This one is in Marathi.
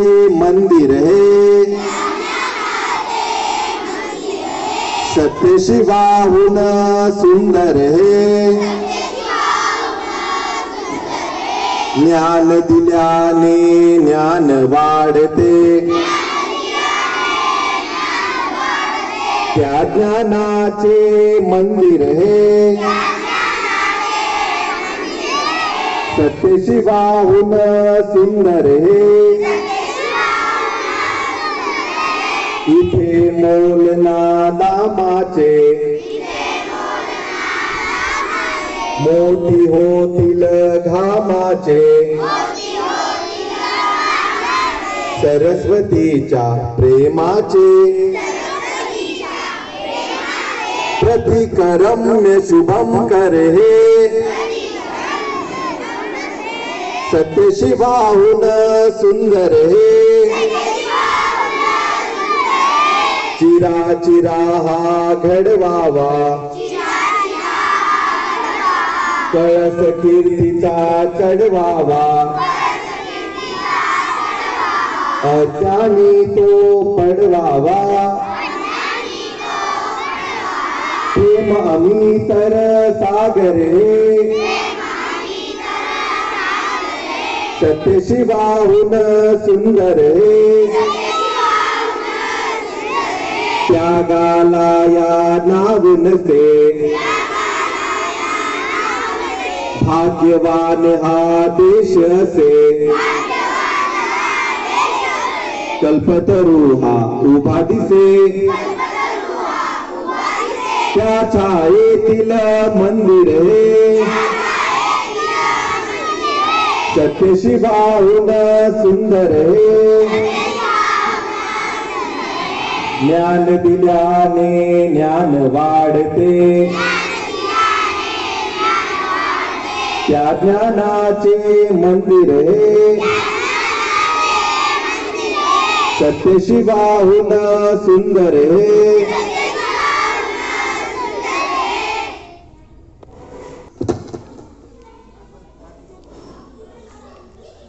मंदिर हे। सत्यशिवाहून सुंदर हे। ज्ञान दिल्याने ज्ञान वाढते। त्या ज्ञानाचे मंदिर हे। सत्यशिवाहून सुंदर हे। इथे मोलना दामाचे मोठी होतील घामाचे. सरस्वतीच्या प्रेमाचे. प्रतिकरम्य शुभम कर सत्य सत्यशिवाहून सुंदर हे. चिरा चिरा हा घडवावा. कळस कीर्तीचा चढवावा. अज्ञानी तो पडवावा. प्रेम आम्ही तर सागर. सत्यशिवाहून सुंदर. हे त्यागाला या नाविनसे भाग्यवान हा देश असे कल्पतरू हा उभा दिसे त्या छायेतील मंदिर हे सत्यशिवाहून सुंदर हे ज्ञान दिल्याने ज्ञान वाढते. त्या ज्ञानाचे मंदिर. हे सत्यशिवाहून सुंदर.